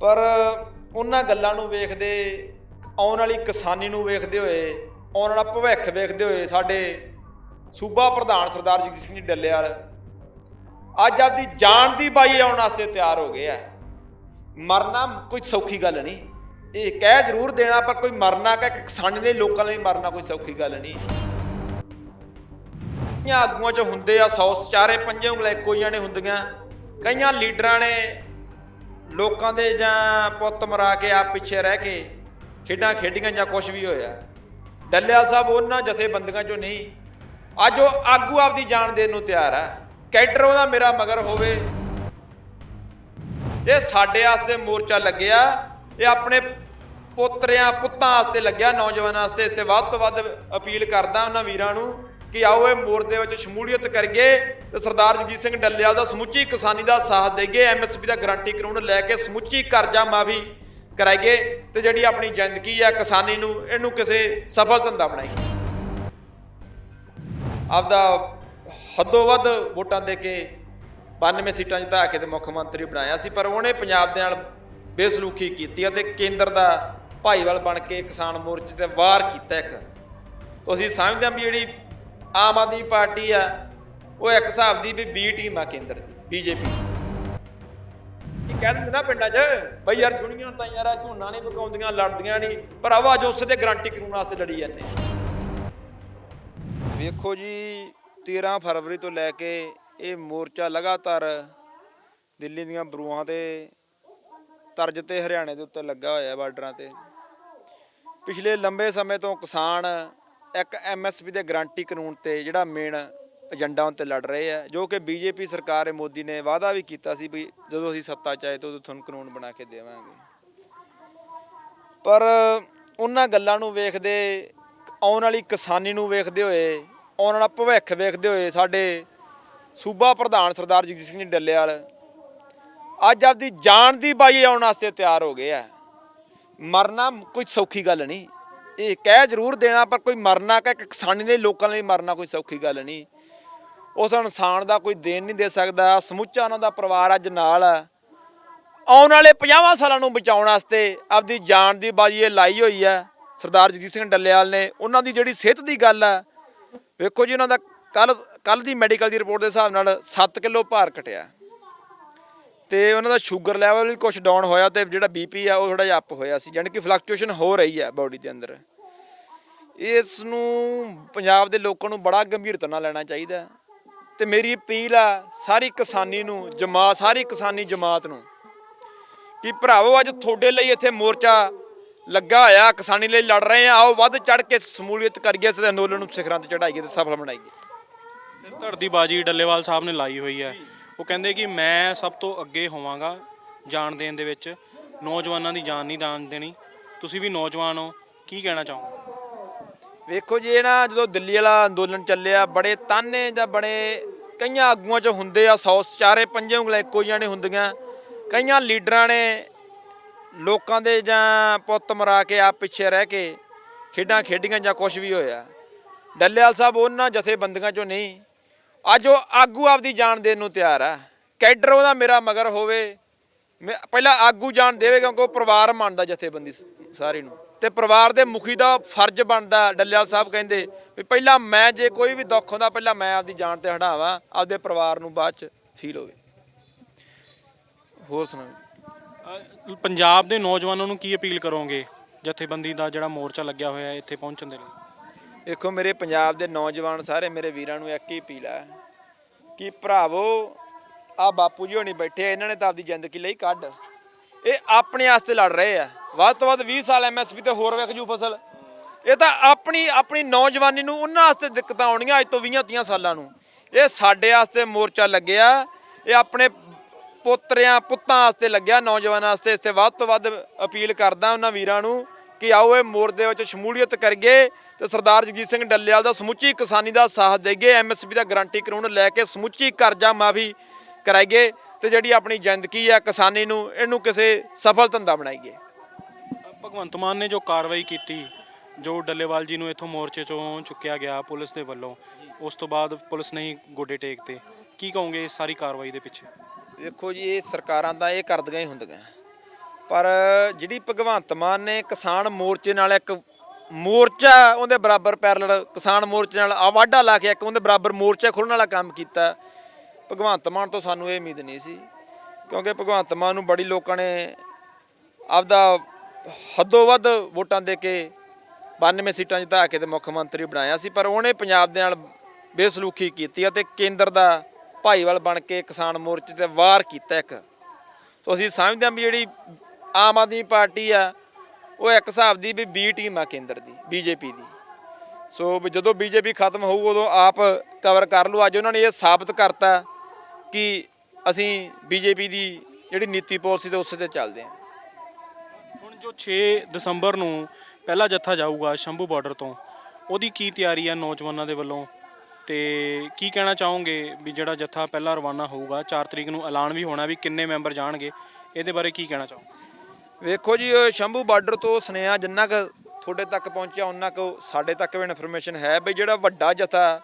ਪਰ ਉਹਨਾਂ ਗੱਲਾਂ ਨੂੰ ਵੇਖਦੇ, ਆਉਣ ਵਾਲੀ ਕਿਸਾਨੀ ਨੂੰ ਵੇਖਦੇ ਹੋਏ, ਆਉਣ ਵਾਲਾ ਭਵਿੱਖ ਵੇਖਦੇ ਹੋਏ ਸਾਡੇ ਸੂਬਾ ਪ੍ਰਧਾਨ ਸਰਦਾਰ ਜਗਜੀਤ ਸਿੰਘ ਡੱਲੇਵਾਲ ਅੱਜ ਆਪਦੀ ਜਾਨ ਦੀ ਬਾਈ ਲਾਉਣ ਵਾਸਤੇ ਤਿਆਰ ਹੋ ਗਏ ਆ। ਮਰਨਾ ਕੋਈ ਸੌਖੀ ਗੱਲ ਨਹੀਂ। ਇਹ ਕਹਿ ਜ਼ਰੂਰ ਦੇਣਾ, ਪਰ ਕੋਈ ਮਰਨਾ ਕਿ ਕਿਸਾਨੀ ਲਈ, ਲੋਕਾਂ ਲਈ ਮਰਨਾ ਕੋਈ ਸੌਖੀ ਗੱਲ ਨਹੀਂ। ਆਗੂਆਂ ਚ ਹੁੰਦੇ ਆ 100 ਚਾਰੇ ਪੰਜੇ ਉਂਗਲਾਂ ਇੱਕੋ ਜਿਹੀਆਂ ਨੇ ਹੁੰਦੀਆਂ। ਕਈਆਂ ਲੀਡਰਾਂ ਨੇ ਲੋਕਾਂ ਦੇ ਜਾਂ ਪੁੱਤ ਮਰਾ ਕੇ ਆਪ ਪਿੱਛੇ ਰਹਿ ਕੇ ਖੇਡਾਂ ਖੇਡੀਆਂ ਜਾਂ ਕੁਝ ਵੀ ਹੋਇਆ। ਡੱਲਿਆ ਸਾਹਿਬ ਉਹਨਾਂ ਜਥੇਬੰਦੀਆਂ ਚੋਂ ਨਹੀਂ। ਅੱਜ ਉਹ ਆਗੂ ਆਪਦੀ ਜਾਨ ਦੇਣ ਨੂੰ ਤਿਆਰ ਆ। ਕੈਡਰ ਉਹਦਾ ਮੇਰਾ ਮਗਰ ਹੋਵੇ। ਇਹ ਸਾਡੇ ਵਾਸਤੇ ਮੋਰਚਾ ਲੱਗਿਆ। ਇਹ ਆਪਣੇ ਪੋਤਰਿਆਂ, ਪੁੱਤਾਂ ਵਾਸਤੇ ਲੱਗਿਆ। ਨੌਜਵਾਨਾਂ ਵਾਸਤੇ ਇਸ ਤੇ ਵੱਧ ਤੋਂ ਵੱਧ ਅਪੀਲ ਕਰਦਾ ਉਹਨਾਂ ਵੀਰਾਂ ਨੂੰ। ਕਿ ਆਓ ਇਹ ਮੋਰਚੇ ਵਿੱਚ ਸ਼ਮੂਲੀਅਤ ਕਰੀਏ ਤੇ ਸਰਦਾਰ ਜਗਜੀਤ ਸਿੰਘ ਡੱਲੇਵਾਲ ਦਾ ਸਮੁੱਚੀ ਕਿਸਾਨੀ ਦਾ ਸਾਥ ਦੇਈਏ ਐਮਐਸਪੀ ਦਾ ਗਾਰੰਟੀ ਕਾਨੂੰਨ ਲੈ ਕੇ ਸਮੁੱਚੀ ਕਰਜ਼ਾ ਮਾਫੀ ਕਰਾਈਏ ਤੇ ਜਿਹੜੀ ਆਪਣੀ ਜ਼ਿੰਦਗੀ ਹੈ ਕਿਸਾਨੀ ਨੂੰ, ਇਹਨੂੰ ਕਿਸੇ ਸਫਲ ਧੰਦਾ ਬਣਾਈਏ। ਆਪਦਾ ਹੱਦੋਂ ਵੱਧ ਵੋਟਾਂ ਦੇ ਕੇ 92 ਸੀਟਾਂ ਜਿਤਾ ਕੇ ਤੇ ਮੁੱਖ ਮੰਤਰੀ ਬਣਾਇਆ ਸੀ, ਪਰ ਉਹਨੇ ਪੰਜਾਬ ਦੇ ਨਾਲ ਬੇਸਲੂਕੀ ਕੀਤੀ ਅਤੇ ਕੇਂਦਰ ਦਾ ਭਾਈਵਾਲ ਬਣ ਕੇ ਕਿਸਾਨ ਮੋਰਚੇ ਤੇ ਵਾਰ ਕੀਤਾ ਇੱਕ। ਤੋ ਅਸੀਂ ਸਮਝਦੇ ਹਾਂ ਵੀ ਜਿਹੜੀ ਆਮ ਆਦਮੀ ਪਾਰਟੀ ਆ ਉਹ ਇੱਕ ਹਿਸਾਬ ਦੀ ਵੀ ਬੀ ਟੀਮ ਆ ਕੇਂਦਰ ਦੀ ਬੀਜੇਪੀ ਇਹ ਕਹਿ ਦਿੰਦੇ ਨਾ ਪਿੰਡਾਂ 'ਚ? ਬਈ ਯਾਰ ਜੁਣੀਆਂ ਤਾਂ ਯਾਰ ਆ ਝੋਨਾ ਨਹੀਂ ਪਕਾਉਂਦੀਆਂ ਲੜਦੀਆਂ ਨਹੀਂ ਪਰ ਆਵਾਜ਼ ਉਸੇ ਤੇ ਗਾਰੰਟੀ ਕਾਨੂੰਨ ਵਾਸਤੇ ਲੜੀ ਜਾਂਦੇ ਵੇਖੋ ਜੀ 13 ਫਰਵਰੀ ਤੋਂ ਲੈ ਕੇ ਇਹ ਮੋਰਚਾ ਲਗਾਤਾਰ ਦਿੱਲੀ ਦੀਆਂ ਬਰੂਹਾਂ ਤੇ ਤਰਜ ਤੇ ਹਰਿਆਣੇ ਦੇ ਉੱਤੇ ਲੱਗਾ ਹੋਇਆ ਬਾਰਡਰਾਂ ਤੇ। ਪਿਛਲੇ ਲੰਬੇ ਸਮੇਂ ਤੋਂ ਕਿਸਾਨ ਇੱਕ ਐਮਐਸਪੀ ਦੇ ਗਰੰਟੀ ਕਾਨੂੰਨ ਤੇ ਜਿਹੜਾ ਮੇਨ ਏਜੰਡਾ ਉੱਤੇ ਲੜ ਰਹੇ ਆ, ਜੋ ਕਿ ਬੀਜੇਪੀ ਸਰਕਾਰ ਮੋਦੀ ਨੇ ਵਾਅਦਾ ਵੀ ਕੀਤਾ ਸੀ ਵੀ ਜਦੋਂ ਅਸੀਂ ਸੱਤਾ 'ਚ ਆਏ ਤਾਂ ਉਦੋਂ ਤੁਹਾਨੂੰ ਕਾਨੂੰਨ ਬਣਾ ਕੇ ਦੇਵਾਂਗੇ। ਪਰ ਉਹਨਾਂ ਗੱਲਾਂ ਨੂੰ ਵੇਖਦੇ, ਆਉਣ ਵਾਲੀ ਕਿਸਾਨੀ ਨੂੰ ਵੇਖਦੇ ਹੋਏ, ਆਉਣ ਵਾਲਾ ਭਵਿੱਖ ਵੇਖਦੇ ਹੋਏ ਸਾਡੇ ਸੂਬਾ ਪ੍ਰਧਾਨ ਸਰਦਾਰ ਜਗਜੀਤ ਸਿੰਘ ਜੀ ਡੱਲੇਵਾਲ ਅੱਜ ਆਪਦੀ ਜਾਨ ਦੀ ਬਾਈ ਆਉਣ ਵਾਸਤੇ ਤਿਆਰ ਹੋ ਗਏ ਆ। ਮਰਨਾ ਕੋਈ ਸੌਖੀ ਗੱਲ ਨਹੀਂ। ਇਹ ਕਹਿ ਜ਼ਰੂਰ ਦੇਣਾ, ਪਰ ਕੋਈ ਮਰਨਾ ਕਿ ਕਿਸਾਨੀ ਲਈ ਲੋਕਾਂ ਲਈ ਮਰਨਾ ਕੋਈ ਸੌਖੀ ਗੱਲ ਨਹੀਂ। ਉਸ ਇਨਸਾਨ ਦਾ ਕੋਈ ਦੇਣ ਨਹੀਂ ਦੇ ਸਕਦਾ, ਸਮੁੱਚਾ ਉਹਨਾਂ ਦਾ ਪਰਿਵਾਰ ਅੱਜ ਨਾਲ ਆ। ਆਉਣ ਵਾਲੇ 50 ਸਾਲਾਂ ਨੂੰ ਬਚਾਉਣ ਵਾਸਤੇ ਆਪਦੀ ਜਾਨ ਦੀ ਬਾਜੀ ਇਹ ਲਾਈ ਹੋਈ ਆ, ਸਰਦਾਰ ਜਗਜੀਤ ਸਿੰਘ ਡੱਲੇਵਾਲ ਨੇ। ਉਹਨਾਂ ਦੀ ਜਿਹੜੀ ਸਿਹਤ ਦੀ ਗੱਲ ਆ, ਵੇਖੋ ਜੀ ਉਹਨਾਂ ਦਾ ਕੱਲ ਕੱਲ ਦੀ ਮੈਡੀਕਲ ਦੀ ਰਿਪੋਰਟ ਦੇ ਹਿਸਾਬ ਨਾਲ 7 ਕਿਲੋ ਭਾਰ ਘਟਿਆ। ਤੇ ਉਹਨਾਂ ਦਾ ਸ਼ੂਗਰ ਲੈਵਲ ਵੀ ਕੁਝ ਡਾਊਨ ਹੋਇਆ ਤੇ ਜਿਹੜਾ ਬੀਪੀ ਆ ਉਹ ਥੋੜਾ ਜਿਹਾ ਅਪ ਹੋਇਆ ਸੀ ਯਾਨੀ ਕਿ ਫਲਕਚੁਏਸ਼ਨ ਹੋ ਰਹੀ ਹੈ ਬਾਡੀ ਦੇ ਅੰਦਰ। ਇਸ ਨੂੰ ਪੰਜਾਬ ਦੇ ਲੋਕਾਂ ਨੂੰ ਬੜਾ ਗੰਭੀਰਤਾ ਨਾਲ ਲੈਣਾ ਚਾਹੀਦਾ ਤੇ ਮੇਰੀ ਅਪੀਲ ਆ ਸਾਰੀ ਕਿਸਾਨੀ ਨੂੰ, ਜਮਾ, ਸਾਰੀ ਕਿਸਾਨੀ ਜਮਾਤ ਨੂੰ ਕਿ ਭਰਾਵੋ, ਅੱਜ ਤੁਹਾਡੇ ਲਈ ਇੱਥੇ ਮੋਰਚਾ ਲੱਗਾ ਹੋਇਆ, ਕਿਸਾਨੀ ਲਈ ਲੜ ਰਹੇ ਆ, ਆਓ ਵੱਧ ਚੜ ਕੇ ਸਮੂਲੀਅਤ ਕਰੀਏ, ਇਸ ਅੰਦੋਲਨ ਨੂੰ ਸਿਖਰਾਂ ਤੇ ਚੜਾਈਏ ਤੇ ਸਫਲ ਬਣਾਈਏ। ਸਿਰ ਧੜ ਬਾਜੀ ਡੱਲੇਵਾਲ ਸਾਹਿਬ ਨੇ ਲਾਈ ਹੋਈ ਹੈ। ਉਹ ਕਹਿੰਦੇ ਕਿ ਮੈਂ ਸਭ ਤੋਂ ਅੱਗੇ ਹੋਵਾਂਗਾ ਜਾਨ ਦੇਣ ਦੇ ਵਿੱਚ। ਨੌਜਵਾਨਾਂ ਦੀ ਜਾਨ ਨਹੀਂ ਦਾਨ ਦੇਣੀ। ਤੁਸੀਂ ਵੀ ਨੌਜਵਾਨ ਹੋ, ਕੀ ਕਹਿਣਾ ਚਾਹੋਗੇ? ਵੇਖੋ ਜੀ, ਇਹ ਨਾ ਜਦੋਂ ਦਿੱਲੀ ਵਾਲਾ ਅੰਦੋਲਨ ਚੱਲਿਆ, ਬੜੇ ਤਾਨੇ ਜਾਂ ਬੜੇ ਕਈਆਂ ਆਗੂਆਂ ਚ ਹੁੰਦੇ ਆ 100 ਚਾਰੇ ਪੰਜੇ ਉਂਗਲਾਂ ਇੱਕੋ ਜਿਹੀਆਂ ਨੇ ਹੁੰਦੀਆਂ। ਕਈਆਂ ਲੀਡਰਾਂ ਨੇ ਲੋਕਾਂ ਦੇ ਜਾਂ ਪੁੱਤ ਮਰਾ ਕੇ ਆਪ ਪਿੱਛੇ ਰਹਿ ਕੇ ਖੇਡਾਂ ਖੇਡੀਆਂ ਜਾਂ ਕੁਝ ਵੀ ਹੋਇਆ। ਡੱਲੇਵਾਲ ਸਾਹਿਬ ਉਹਨਾਂ ਜਥੇਬੰਦੀਆਂ ਚੋਂ ਨਹੀਂ। ਅੱਜ ਉਹ ਆਗੂ ਆਪਦੀ ਜਾਨ ਦੇਣ ਨੂੰ ਤਿਆਰ ਆ। ਕੈਡਰ ਉਹਦਾ ਮੇਰਾ ਮਗਰ ਹੋਵੇ, ਮੈਂ- ਪਹਿਲਾਂ ਆਗੂ ਜਾਨ ਦੇਵੇ ਕਿਉਂਕਿ ਉਹ ਪਰਿਵਾਰ ਮੰਨਦਾ ਜਥੇਬੰਦੀ ਸਾਰੀ ਨੂੰ। ਤੇ ਪਰਿਵਾਰ ਦੇ ਮੁਖੀ ਦਾ ਫਰਜ਼ ਬਣਦਾ ਡੱਲੇਵਾਲ ਸਾਹਿਬ ਕਹਿੰਦੇ ਵੀ ਪਹਿਲਾਂ ਮੈਂ ਜੇ ਕੋਈ ਵੀ ਦੁੱਖ ਹੁੰਦਾ ਪਹਿਲਾਂ ਮੈਂ ਆਪਦੀ ਜਾਨ ਤੇ ਹਟਾਵਾਂ ਆਪਦੇ ਪਰਿਵਾਰ ਨੂੰ ਬਾਅਦ ਚ ਫੀਲ ਹੋਵੇ। ਹੋਰ ਸੁਣਾਓ ਅ, ਪੰਜਾਬ ਦੇ ਨੌਜਵਾਨਾਂ ਨੂੰ ਕੀ ਅਪੀਲ ਕਰੋਗੇ? ਜਥੇਬੰਦੀ ਦਾ ਜਿਹੜਾ ਮੋਰਚਾ ਲੱਗਿਆ ਹੋਇਆ ਇੱਥੇ ਪਹੁੰਚਣ ਦੇ ਲਈ। ਦੇਖੋ ਮੇਰੇ ਪੰਜਾਬ ਦੇ ਨੌਜਵਾਨ ਸਾਰੇ ਮੇਰੇ ਵੀਰਾਂ ਨੂੰ ਇੱਕ ਹੀ ਅਪੀਲ ਹੈ ਕਿ ਭਰਾਵੋ ਆ ਬਾਪੂ ਜੀ ਹੋਣੀ ਬੈਠੇ ਇਹਨਾਂ ਨੇ ਤਾਂ ਆਪਦੀ ਜ਼ਿੰਦਗੀ ਲਈ ਕੱਢ। ਇਹ ਆਪਣੇ ਵਾਸਤੇ ਲੜ ਰਹੇ ਆ। ਵੱਧ ਤੋਂ ਵੱਧ 20 ਸਾਲ ਐਮਐਸਪੀ ਤੇ ਹੋਰ ਵੇਖ ਜੂ ਫਸਲ। ਇਹ ਤਾਂ ਆਪਣੀ ਆਪਣੀ ਨੌਜਵਾਨੀ ਨੂੰ ਉਹਨਾਂ ਵਾਸਤੇ ਦਿੱਕਤਾਂ ਆਉਣੀਆਂ ਅੱਜ ਤੋਂ 20 30 ਸਾਲਾਂ ਨੂੰ। ਇਹ ਸਾਡੇ ਵਾਸਤੇ ਮੋਰਚਾ ਲੱਗਿਆ, ਇਹ ਆਪਣੇ ਪੋਤਰਿਆਂ, ਪੁੱਤਾਂ ਵਾਸਤੇ ਲੱਗਿਆ, ਨੌਜਵਾਨਾਂ ਵਾਸਤੇ। ਇਸ ਤੇ ਵੱਧ ਤੋਂ ਵੱਧ ਅਪੀਲ ਕਰਦਾ ਉਹਨਾਂ ਵੀਰਾਂ ਨੂੰ ਕਿ ਆਓ ਇਹ ਮੋਰਚੇ ਦੇ ਵਿੱਚ ਸ਼ਮੂਲੀਅਤ ਕਰੀਏ ਤੇ ਸਰਦਾਰ ਜਗਜੀਤ ਸਿੰਘ ਡੱਲੇਵਾਲ ਦਾ ਸਮੁੱਚੀ ਕਿਸਾਨੀ ਦਾ ਸਾਥ ਦੇਈਏ ਐਮਐਸਪੀ ਦਾ ਗਾਰੰਟੀ ਕਾਨੂੰਨ ਲੈ ਕੇ ਸਮੁੱਚੀ ਕਰਜ਼ਾ ਮਾਫੀ ਕਰਾਈਏ ਤੇ ਜਿਹੜੀ ਆਪਣੀ ਜ਼ਿੰਦਗੀ ਆ ਕਿਸਾਨੀ ਨੂੰ, ਇਹਨੂੰ ਕਿਸੇ ਸਫਲ ਧੰਦਾ ਬਣਾਈਏ। ਭਗਵੰਤ ਮਾਨ ਨੇ ਜੋ ਕਾਰਵਾਈ ਕੀਤੀ, ਜੋ ਡੱਲੇਵਾਲ ਜੀ ਨੂੰ ਇੱਥੋਂ ਮੋਰਚੇ ਚੋਂ ਚੁੱਕਿਆ ਗਿਆ ਪੁਲਿਸ ਦੇ ਵੱਲੋਂ, ਉਸ ਤੋਂ ਬਾਅਦ ਪੁਲਿਸ ਨੇ ਹੀ ਗੋਡੇ ਟੇਕਤੇ ਕੀ ਕਹੋਗੇ ਇਸ ਸਾਰੀ ਕਾਰਵਾਈ ਦੇ ਪਿੱਛੇ? ਵੇਖੋ ਜੀ, ਇਹ ਸਰਕਾਰਾਂ ਦਾ ਇਹ ਕਰਦੀਆਂ ਹੀ ਹੁੰਦੀਆਂ। ਪਰ ਜਿਹੜੀ ਭਗਵੰਤ ਮਾਨ ਨੇ ਕਿਸਾਨ ਮੋਰਚੇ ਨਾਲ ਇੱਕ ਮੋਰਚਾ, ਉਹਦੇ ਬਰਾਬਰ ਪੈਰਲਲ ਕਿਸਾਨ ਮੋਰਚੇ ਨਾਲ ਆਵਾਡਾ ਲਾ ਕੇ ਇੱਕ ਉਹਦੇ ਬਰਾਬਰ ਮੋਰਚਾ ਖੋਲ੍ਹਣ ਵਾਲਾ ਕੰਮ ਕੀਤਾ। ਭਗਵੰਤ ਮਾਨ ਤੋਂ ਸਾਨੂੰ ਇਹ ਉਮੀਦ ਨਹੀਂ ਸੀ, ਕਿਉਂਕਿ ਭਗਵੰਤ ਮਾਨ ਨੂੰ ਬੜੀ ਲੋਕਾਂ ਨੇ ਆਪਦਾ ਹੱਦੋਂ ਵੱਧ ਵੋਟਾਂ ਦੇ ਕੇ 92 ਸੀਟਾਂ ਜਿਤਾ ਕੇ ਤੇ ਮੁੱਖ ਮੰਤਰੀ ਬਣਾਇਆ ਸੀ, ਪਰ ਉਹਨੇ ਪੰਜਾਬ ਦੇ ਨਾਲ ਬੇਸਲੂਕੀ ਕੀਤੀ ਅਤੇ ਕੇਂਦਰ ਦਾ ਭਾਈਵਾਲ ਬਣ ਕੇ ਕਿਸਾਨ ਮੋਰਚੇ ਤੇ ਵਾਰ ਕੀਤਾ ਇੱਕ। ਸੋ ਅਸੀਂ ਸਮਝਦੇ ਹਾਂ ਵੀ ਜਿਹੜੀ ਆਮ ਆਦਮੀ ਪਾਰਟੀ ਆ, ਉਹ ਇੱਕ ਹਿਸਾਬ ਦੀ ਵੀ ਬੀ ਟੀਮ ਆ ਕੇਂਦਰ ਦੀ ਬੀਜੇਪੀ ਦੀ। ਸੋ ਵੀ ਜਦੋਂ ਬੀਜੇਪੀ ਖਤਮ ਹੋਊ, ਉਦੋਂ ਆਪ ਕਵਰ ਕਰ ਲਓ ਅੱਜ ਉਹਨਾਂ ਨੇ ਇਹ ਸਾਬਤ ਕਰਤਾ ਕਿ ਅਸੀਂ ਬੀਜੇਪੀ ਦੀ ਜਿਹੜੀ ਨੀਤੀ ਪਾਲਿਸੀ ਤੇ ਉਸੇ ਤੇ ਚੱਲਦੇ ਹਾਂ। ਜੋ 6 ਦਸੰਬਰ ਨੂੰ ਪਹਿਲਾ ਜੱਥਾ ਜਾਊਗਾ ਸ਼ੰਭੂ ਬਾਰਡਰ ਤੋਂ, ਉਹਦੀ ਕੀ ਤਿਆਰੀ ਹੈ ਨੌਜਵਾਨਾਂ ਦੇ ਵੱਲੋਂ? ਤੇ ਕੀ ਕਹਿਣਾ ਚਾਹੋਗੇ ਵੀ ਜਿਹੜਾ ਜੱਥਾ ਪਹਿਲਾ ਰਵਾਨਾ ਹੋਊਗਾ 4 ਤਰੀਕ ਨੂੰ ਐਲਾਨ ਵੀ ਹੋਣਾ ਵੀ ਕਿੰਨੇ ਮੈਂਬਰ ਜਾਣਗੇ? ਇਹਦੇ ਬਾਰੇ ਕੀ ਕਹਿਣਾ ਚਾਹੋ ਵੇਖੋ ਜੀ ਸ਼ੰਭੂ ਬਾਰਡਰ ਤੋਂ ਸੁਨੇਹਾ ਜਿੰਨਾ ਕੁ ਤੁਹਾਡੇ ਤੱਕ ਪਹੁੰਚਿਆ ਉਹਨਾਂ ਕੁ ਸਾਡੇ ਤੱਕ ਵੀ ਇਨਫੋਰਮੇਸ਼ਨ ਹੈ ਵੀ ਜਿਹੜਾ ਵੱਡਾ ਜਥਾ,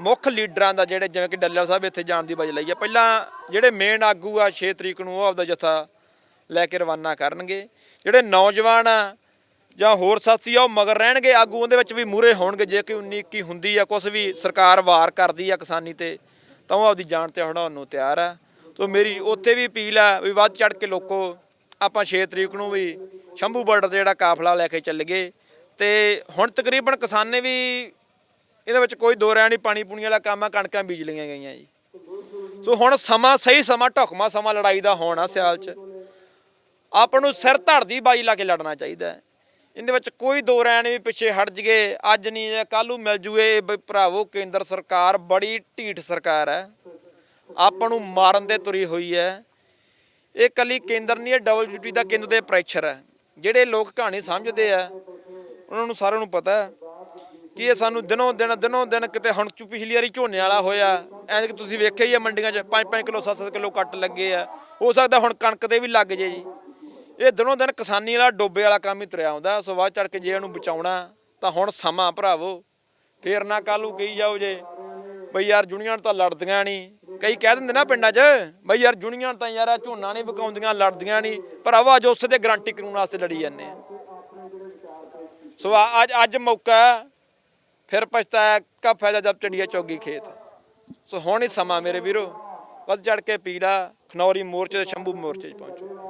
ਮੁੱਖ ਲੀਡਰਾਂ ਦਾ ਜਿਹੜੇ ਜਿਵੇਂ ਕਿ ਡੱਲਰ ਸਾਹਿਬ ਇੱਥੇ ਜਾਣ ਦੀ ਵਜ੍ਹਾ ਲਈ ਹੈ ਪਹਿਲਾਂ ਜਿਹੜੇ ਮੇਨ ਆਗੂ ਆ 6 ਤਰੀਕ ਨੂੰ ਉਹ ਆਪਦਾ ਜਥਾ ਲੈ ਕੇ ਰਵਾਨਾ ਕਰਨਗੇ। ਜਿਹੜੇ ਨੌਜਵਾਨ ਆ ਜਾਂ ਹੋਰ ਸਾਥੀ ਆ, ਉਹ ਮਗਰ ਰਹਿਣਗੇ, ਆਗੂ ਉਹਦੇ ਵਿੱਚ ਵੀ ਮੂਰੇ ਹੋਣਗੇ, ਜੇ ਕੋਈ 19 21 ਹੁੰਦੀ ਆ ਕੁਝ ਵੀ ਸਰਕਾਰ ਵਾਰ ਕਰਦੀ ਆ ਕਿਸਾਨੀ ਤੇ, ਤਾਂ ਉਹ ਆਪਦੀ ਜਾਨ ਤੇ ਹੜਾਉਣ ਨੂੰ ਤਿਆਰ ਆ। ਸੋ ਮੇਰੀ ਉੱਥੇ ਵੀ ਅਪੀਲ ਆ ਵੀ ਵੱਧ ਚੜ ਕੇ ਲੋਕੋ, ਆਪਾਂ 6 ਤਰੀਕ ਨੂੰ ਵੀ ਸ਼ੰਭੂ ਬਾਰਡਰ ਤੇ ਜਿਹੜਾ ਕਾਫਲਾ ਲੈ ਕੇ ਚੱਲ ਗਏ। ਤੇ ਹੁਣ ਤਕਰੀਬਨ ਕਿਸਾਨੇ ਵੀ ਇਹਦੇ ਵਿੱਚ ਕੋਈ ਦੋ ਰਿਆਂ ਨਹੀਂ ਪਾਣੀ ਪੂਣੀ ਵਾਲਾ ਕੰਮ ਆ, ਕਣਕਾਂ ਬੀਜ ਲਈਆਂ ਗਈਆਂ ਜੀ। ਸੋ ਹੁਣ ਸਮਾਂ ਸਹੀ ਸਮਾਂ ਢੁਕਮਾ ਸਮਾਂ ਲੜਾਈ ਦਾ ਹੋਣਾ ਸਿਆਲ 'ਚ। ਆਪਾਂ ਨੂੰ ਸਿਰ ਧੜਦੀ ਬਾਜੀ ਲਾ ਕੇ ਲੜਨਾ ਚਾਹੀਦਾ ਇਹਦੇ ਵਿੱਚ ਕੋਈ ਦੋ ਰਹਿਣ ਵੀ ਪਿੱਛੇ ਹਟ ਜਗੇ ਅੱਜ ਨਹੀਂ ਕੱਲ ਨੂੰ ਮਿਲ ਜੂਏ। ਬਈ ਭਰਾਵੋ, ਕੇਂਦਰ ਸਰਕਾਰ ਬੜੀ ਢੀਠ ਸਰਕਾਰ ਹੈ। ਆਪਾਂ ਨੂੰ ਮਾਰਨ ਤੇ ਤੁਰੀ ਹੋਈ ਹੈ। ਇਹ ਕੱਲੀ ਕੇਂਦਰ ਨਹੀਂ ਹੈ ਇਹ ਡਬਲਯੂਟੀ ਦਾ ਕੇਂਦਰ ਦੇ ਪ੍ਰੈਸ਼ਰ ਹੈ। ਜਿਹੜੇ ਲੋਕ ਕਹਾਣੀ ਸਮਝਦੇ ਆ, ਉਹਨਾਂ ਨੂੰ ਸਾਰਿਆਂ ਨੂੰ ਪਤਾ ਹੈ ਕਿ ਇਹ ਸਾਨੂੰ ਦਿਨੋਂ ਦਿਨ ਦਿਨੋਂ ਦਿਨ ਕਿਤੇ ਹੁਣ ਚੁ ਪਿਛਲੀ ਵਾਰੀ ਝੋਨੇ ਵਾਲਾ ਹੋਇਆ। ਐਂ ਕਿ ਤੁਸੀਂ ਵੇਖਿਆ ਹੀ ਆ ਮੰਡੀਆਂ 'ਚ 5-5 ਕਿਲੋ 7-7 ਕਿਲੋ ਕੱਟ ਲੱਗੇ ਆ। ਹੋ ਸਕਦਾ ਹੁਣ ਕਣਕ ਤੇ ਵੀ ਲੱਗ ਜੇ ਜੀ। ਇਹ ਦਿਨੋਂ ਦਿਨ ਕਿਸਾਨੀ ਵਾਲਾ ਡੋਬੇ ਵਾਲਾ ਕੰਮ ਹੀ ਤੁਰਿਆ ਆਉਂਦਾ, ਸੋ ਬਾਅਦ ਚੜ ਕੇ ਜੇ ਇਹਨੂੰ ਬਚਾਉਣਾ, ਤਾਂ ਹੁਣ ਸਮਾਂ ਭਰਾਵੋ। ਫੇਰ ਨਾ ਕੱਲੂ ਕਹੀ ਜਾਓ ਜੇ, ਬਈ ਯਾਰ ਜੁਨੀਅਰ ਤਾਂ ਲੜਦੀਆਂ ਨਹੀਂ ਕਈ ਕਹਿ ਦਿੰਦੇ ਨਾ ਪਿੰਡਾਂ 'ਚ, ਬਈ ਯਾਰ ਜੁਨੀਅਰ ਤਾਂ ਯਾਰ ਝੋਨਾ ਨਹੀਂ ਵਿਕਾਉਂਦੀਆਂ, ਲੜਦੀਆਂ ਨਹੀਂ ਭਰਾਵਾ ਅੱਜ ਉਸੇ ਦੇ ਗਰੰਟੀ ਕਾਨੂੰਨ ਵਾਸਤੇ ਲੜੀ ਜਾਂਦੇ ਆ। ਸੋ ਆ- ਅੱਜ ਅੱਜ ਮੌਕਾ ਫਿਰ ਪਛਤਾਇਆ ਕਾ ਫਾਇਦਾ ਜਦ ਚੜੀਆ ਚੌਗੀ ਖੇਤ। ਸੋ ਹੁਣ ਹੀ ਸਮਾਂ ਮੇਰੇ ਵੀਰੋ, ਵੱਧ ਚੜ ਕੇ ਪੀਲਾ ਖਨੌਰੀ ਮੋਰਚੇ ਤੇ ਸ਼ੰਭੂ ਮੋਰਚੇ 'ਚ ਪਹੁੰਚੋ।